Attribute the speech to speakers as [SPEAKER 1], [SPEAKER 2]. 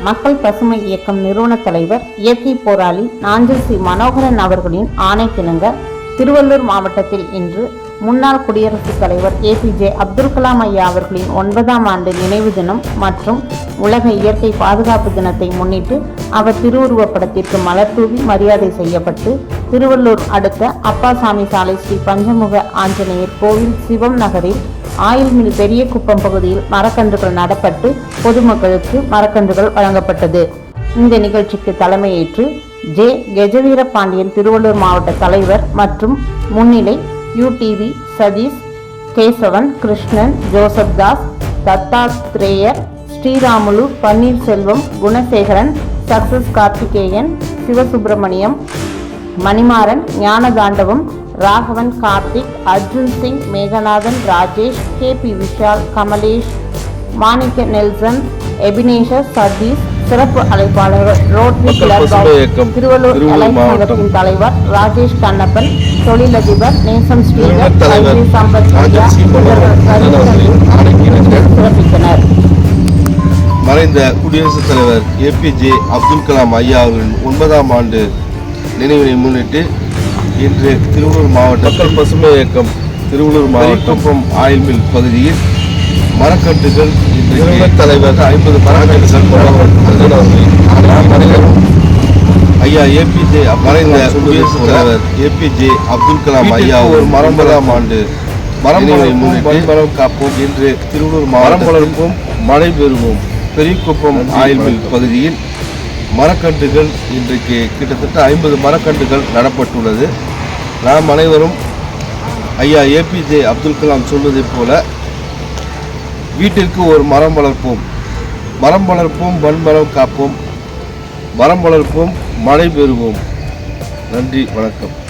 [SPEAKER 1] மக்கள் பசுமை இயக்கம் நிறுவன தலைவர் இயற்கை போராளி நாஞ்சல் சி. மனோகரன் அவர்களின் ஆணைக்கிணங்க திருவள்ளூர் மாவட்டத்தில் இன்று முன்னாள் குடியரசுத் தலைவர் ஏபிஜே அப்துல் கலாம் ஐயா அவர்களின் ஒன்பதாம் ஆண்டு நினைவு தினம் மற்றும் உலக இயற்கை பாதுகாப்பு தினத்தை முன்னிட்டு அவர் திருவுருவப் படத்திற்கு மலர் தூவி மரியாதை செய்யப்பட்டு திருவள்ளூர் அடுத்த அப்பாசாமி சாலை ஸ்ரீ பஞ்சமுக ஆஞ்சநேயர் கோவில் சிவம் நகரில் ஆயில் மில் பெரிய குப்பம் பகுதியில் மரக்கன்றுகள் நடப்பட்டு பொதுமக்களுக்கு மரக்கன்றுகள் வழங்கப்பட்டது. இந்த நிகழ்ச்சிக்கு தலைமையேற்று ஜே. கெஜவீர பாண்டியன் திருவள்ளூர் மாவட்ட தலைவர் மற்றும் முன்னிலை UTV Satheesh Kesavan Krishnan Joseph Das Dattatreyar Sriramulu Panneerselvam Gunasekaran success Karthikeyan Sivasubramaniam Manimaran Gnanathandavam Raghavan Karthik Arjun Singh Meganathan Rajesh K P Vishal Kamalesh Manikka Nelson Ebenezer Satheesh சிறப்பு அழைப்பாளர்கள் ரோட்டரி கிளப் திருவள்ளூர். சங்கத்தின் தலைவர் ராஜேஷ் கண்ணப்பன் தொழிலதிபர் நேசம் ஸ்ரீதர் சம்பத் ஐயா சிறப்பித்தனர்
[SPEAKER 2] மறைந்த குடியரசுத் தலைவர் ஏபிஜே அப்துல் கலாம் ஐயா அவர்களின் ஒன்பதாம் ஆண்டு நினைவினை முன்னிட்டு இன்று திருவள்ளூர் மாவட்ட மக்கள் பசுமை இயக்கம் திருவள்ளூர் மாவட்டம். ஆயில் மில் பகுதியில் மரக்கன்றுகள் இன்று தலைவர் ஐம்பது மரக்கன்றுகள் வழங்கப்பட்டது. ஐயா ஏபிஜே மறைந்த குடியரசுத் தலைவர் ஏபிஜே அப்துல் கலாம் ஐயா ஒரு மரம்பதாம் ஆண்டு மரம் முன்னிட்டு மரம் காப்போம். என்று திருவள்ளூர் மரம் வளர்ப்போம் மழை பெறுவோம். பெரியகுப்பம் ஆயில் மில் பகுதியில் மரக்கன்றுகள் இன்றைக்கு கிட்டத்தட்ட ஐம்பது மரக்கன்றுகள் நடப்பட்டுள்ளது. நாம் அனைவரும் ஐயா ஏபிஜே அப்துல் கலாம் சொல்வதைப் போல வீட்டிற்கு ஒரு மரம் வளர்ப்போம். மரம் வளர்ப்போம் வன்மரம் காப்போம். மரம் வளர்ப்போம் மழை பெறுவோம். நன்றி வணக்கம்.